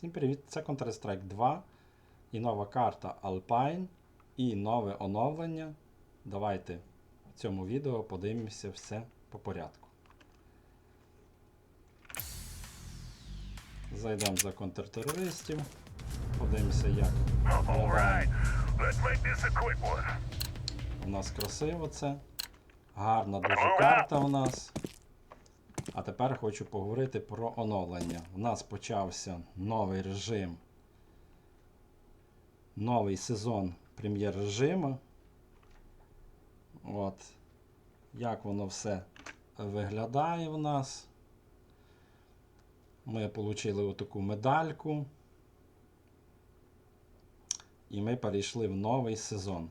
Всім привіт! Це Counter-Strike 2 і нова карта Alpine і нове оновлення. Давайте в цьому відео подивимося все по порядку. Зайдемо за контртерористів, подивимося, як. У нас красиво це. Гарна дуже карта у нас. А тепер хочу поговорити про оновлення. У нас почався новий режим. Новий сезон прем'єр-режиму. От. Як воно все виглядає в нас. Ми отримали отаку медальку. І ми перейшли в новий сезон.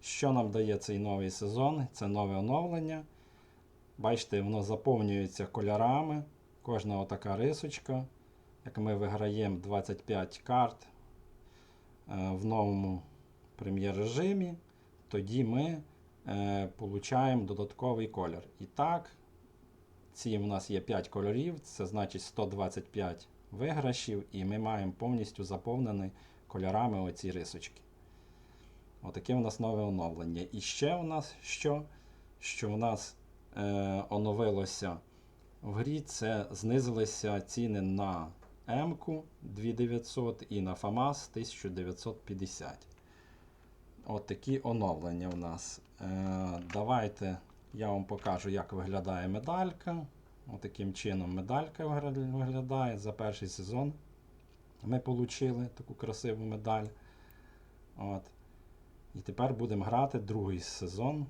Що нам дає цей новий сезон? Це нове оновлення. Бачите, воно заповнюється кольорами. Кожна отака рисочка. Як ми виграємо 25 карт е, в новому прем'єр-режимі, тоді ми е, получаємо додатковий колір. І так, ці в нас є 5 кольорів, це значить 125 виграшів, і ми маємо повністю заповнені кольорами оці рисочки. Отаке у нас нове оновлення. І ще у нас що? Що у нас е, оновилося в грі, це знизилися ціни на М-ку 2900 і на ФАМАС 1950. От такі оновлення у нас. Е, давайте я вам покажу, як виглядає медалька. Отаким чином медалька виглядає за перший сезон. Ми отримали таку красиву медаль. От. І тепер будемо грати другий сезон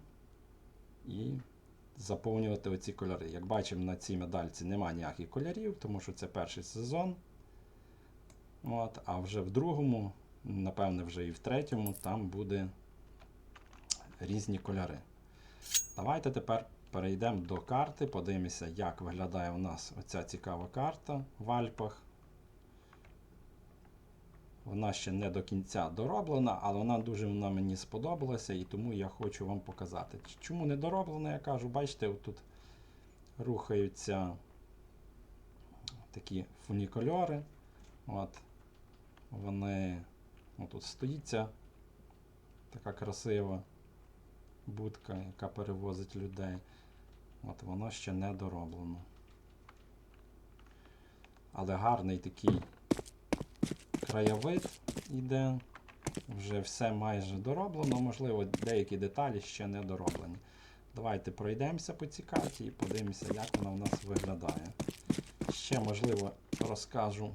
і заповнювати оці кольори. Як бачимо, на цій медальці немає ніяких кольорів, тому що це перший сезон. От, а вже в другому, напевне, вже і в третьому, там буде різні кольори. Давайте тепер перейдемо до карти, подивимося, як виглядає у нас оця цікава карта в Альпах. Вона ще не до кінця дороблена, але вона дуже вона мені сподобалася, і тому я хочу вам показати. Чому не дороблена, я кажу, бачите, тут рухаються такі фунікульори. От. Вони тут стоїться така красива будка, яка перевозить людей. От воно ще не дороблено. Але гарний такий краєвид іде. Вже все майже дороблено, можливо, деякі деталі ще не дороблені. Давайте пройдемося по цій карті і подивимося, як вона в нас виглядає. Ще, можливо, розкажу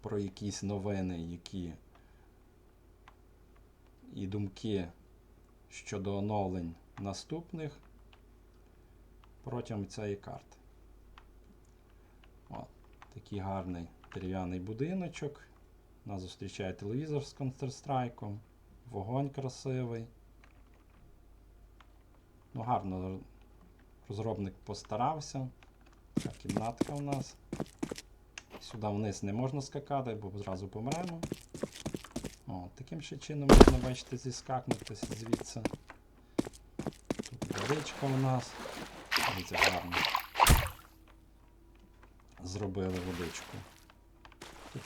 про якісь новини, які і думки щодо оновлень наступних протягом цієї карти. От, такий гарний дерев'яний будиночок. Нас зустрічає телевізор з Counter-Strike. Вогонь красивий. Ну, гарно розробник постарався. Така кімнатка у нас. Сюди вниз не можна скакати, бо зразу помремо. О, таким ще чином можна бачите зіскакнути звідси. Тут водичка у нас. Дивіться, гарно. Зробили водичку.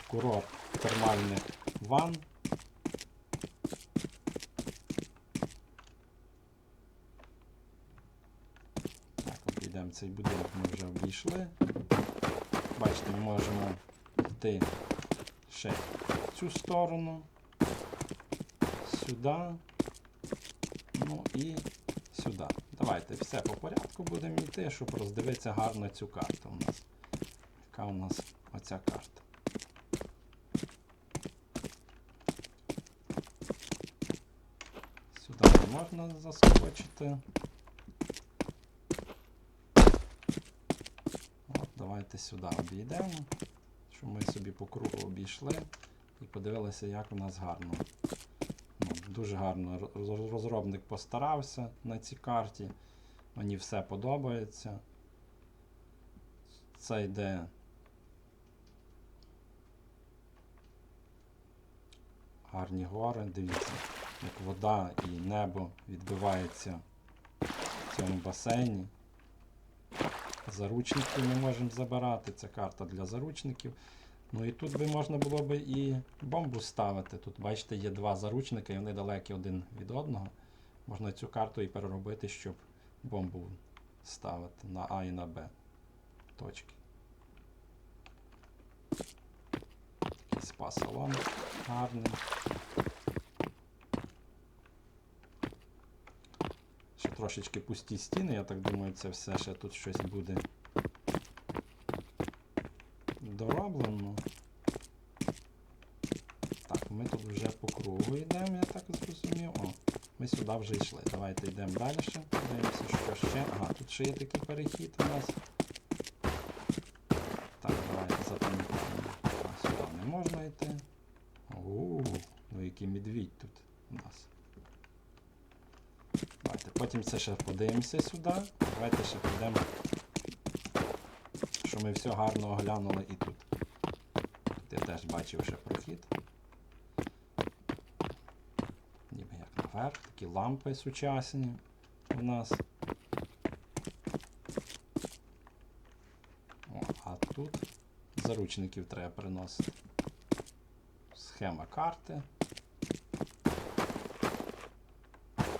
Курорт термальних ванн. Так, обійдемо цей будинок, ми вже обійшли. Бачите, ми можемо йти ще в цю сторону, сюди, ну і сюди. Давайте все по порядку будемо йти, щоб роздивитися гарно цю карту у нас. Яка у нас оця карта? Сюди не можна заскочити. От, давайте сюди обійдемо, щоб ми собі по кругу обійшли і подивилися, як у нас гарно. Ну, дуже гарно розробник постарався на цій карті. Мені все подобається. Це йде гарні гори, дивіться, як вода і небо відбивається в цьому басейні. Заручники ми можемо забирати. Це карта для заручників. Ну і тут би можна було би і бомбу ставити. Тут, бачите, є два заручники, і вони далекі один від одного. Можна цю карту і переробити, щоб бомбу ставити на А і на Б точки. Такий спа-салон гарний. Трошечки пусті стіни, я так думаю, це все ще тут щось буде дороблено. Так, ми тут вже по кругу йдемо, я так зрозумів. О, ми сюди вже йшли. Давайте йдемо далі. Подивимося, що ще. Ага, тут ще є такий перехід у нас. Так, давайте запам'ятаємо. Сюди не можна йти. Оу, ну який медвідь тут у нас. Потім це ще подивимося сюди. Давайте ще підемо, що ми все гарно оглянули і тут. Тут я теж бачив ще прохід. Ніби як наверх, такі лампи сучасні у нас. О, а тут заручників треба приносити. Схема карти.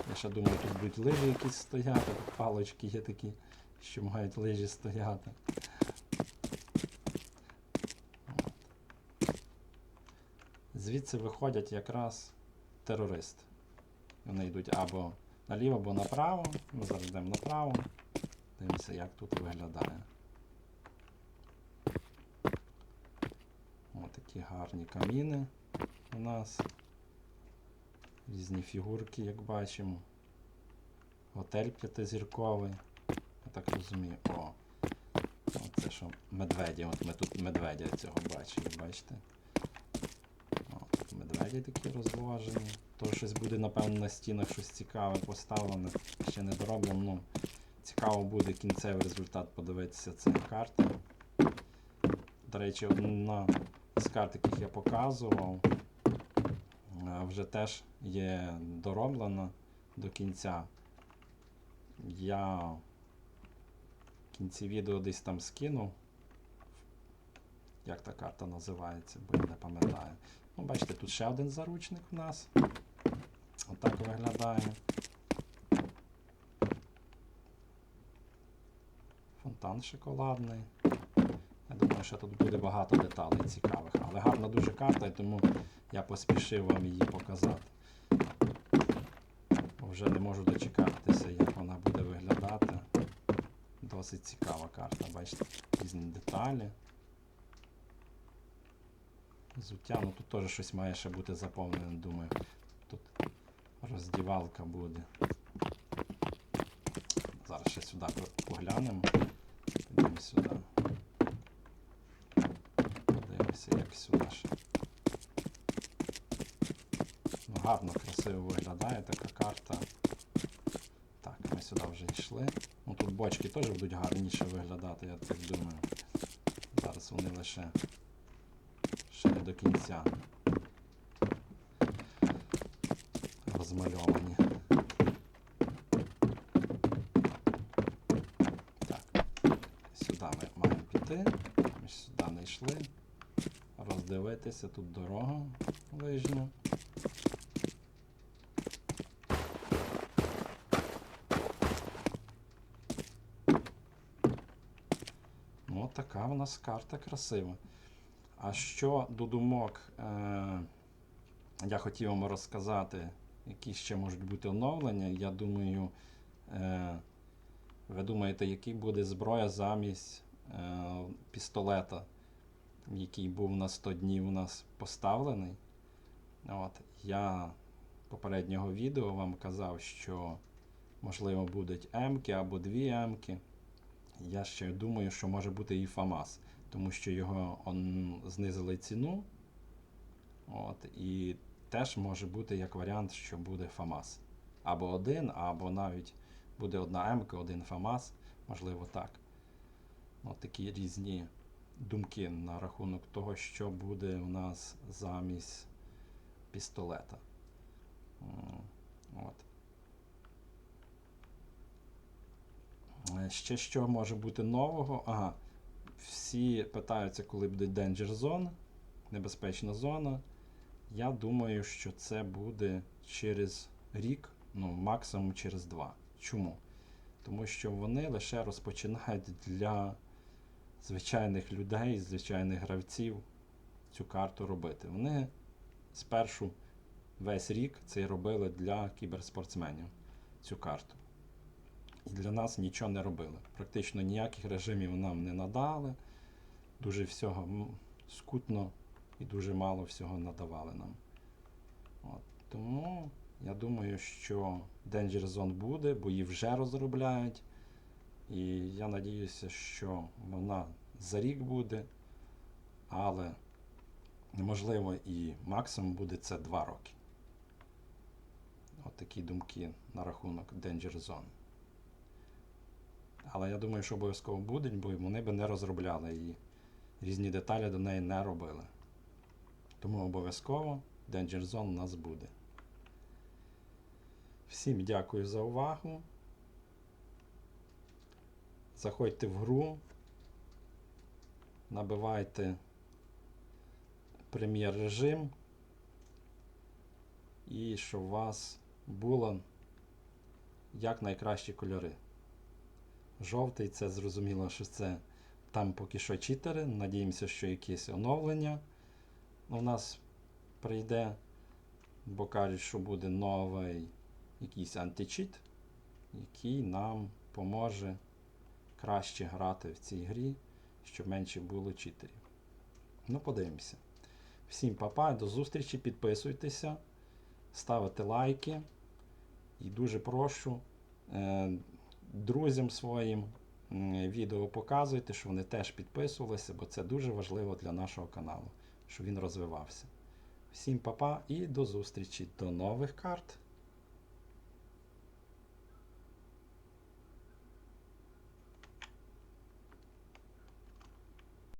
Я ще думаю, тут будуть лижі якісь стояти, палочки є такі, що мають лижі стояти. Звідси виходять якраз терористи. Вони йдуть або наліво, або направо. Ми зараз йдемо направо. Дивимося, як тут виглядає. Ось такі гарні каміни у нас. Різні фігурки, як бачимо. Готель п'ятизірковий. Я так розумію. О! Оце що медведі. От ми тут медведя цього бачили, бачите? О, тут медведі такі розложені. То щось буде, напевно, на стінах щось цікаве поставлене. Ще не дороблено. Ну, цікаво буде кінцевий результат подивитися цієї карти. До речі, одна з карт, яких я показував, е, вже теж є дороблена до кінця. Я в кінці відео десь там скинув. Як та карта називається, бо я не пам'ятаю. Ну, бачите, тут ще один заручник у нас. Отак виглядає. Фонтан шоколадний. Я думаю, що тут буде багато деталей цікавих. Але гарна дуже карта, і тому я поспішив вам її показати. Вже не можу дочекатися, як вона буде. Досить цікава карта, бачите, різні деталі. Взуття, ну тут теж щось має ще бути заповнене, думаю. Тут роздівалка буде. Зараз ще сюди поглянемо. Підемо сюди. Подивимося, як сюди ще. Ну, гарно, красиво виглядає така карта. Сюди вже йшли. Ну тут бочки теж будуть гарніше виглядати, я так думаю. Зараз вони лише ще не до кінця розмальовані. Так, сюди ми маємо піти. Ми сюди не йшли. Роздивитися, тут дорога лижня. Ну, от така в нас карта красива. А що до думок, е, я хотів вам розказати, які ще можуть бути оновлення. Я думаю, е, ви думаєте, який буде зброя замість е, пістолета, який був на 100 днів у нас поставлений. От, я попереднього відео вам казав, що можливо будуть М-ки або дві М-ки. Я ще думаю, що може бути і ФАМАС, тому що його он, знизили ціну. От, і теж може бути як варіант, що буде ФАМАС. Або один, або навіть буде одна М, один ФАМАС, можливо так. От такі різні думки на рахунок того, що буде у нас замість пістолета. От. Ще що може бути нового? Ага. всі питаються, коли буде Danger Zone, небезпечна зона. Я думаю, що це буде через рік, ну максимум через два. Чому? Тому що вони лише розпочинають для звичайних людей, звичайних гравців цю карту робити. Вони спершу весь рік це робили для кіберспортсменів цю карту. І для нас нічого не робили. Практично ніяких режимів нам не надали. Дуже всього скутно і дуже мало всього надавали нам. От. Тому я думаю, що Danger Zone буде, бо її вже розробляють. І я надіюся, що вона за рік буде, але можливо і максимум буде це 2 роки. От думки на рахунок Danger Zone. Але я думаю, що обов'язково будуть, бо вони би не розробляли її. Різні деталі до неї не робили. Тому обов'язково Danger Zone у нас буде. Всім дякую за увагу. Заходьте в гру, набивайте прем'єр режим і щоб у вас було як найкращі кольори. Жовтий це зрозуміло, що це там поки що читери. Надіємося, що якесь оновлення у нас прийде, бо кажуть, що буде новий якийсь античіт, який нам поможе краще грати в цій грі, щоб менше було читерів. Ну, подивимося. Всім папа, до зустрічі, підписуйтеся, ставите лайки. І дуже прошу е, друзям своїм відео показуйте, що вони теж підписувалися, бо це дуже важливо для нашого каналу, щоб він розвивався. Всім папа і до зустрічі, до нових карт.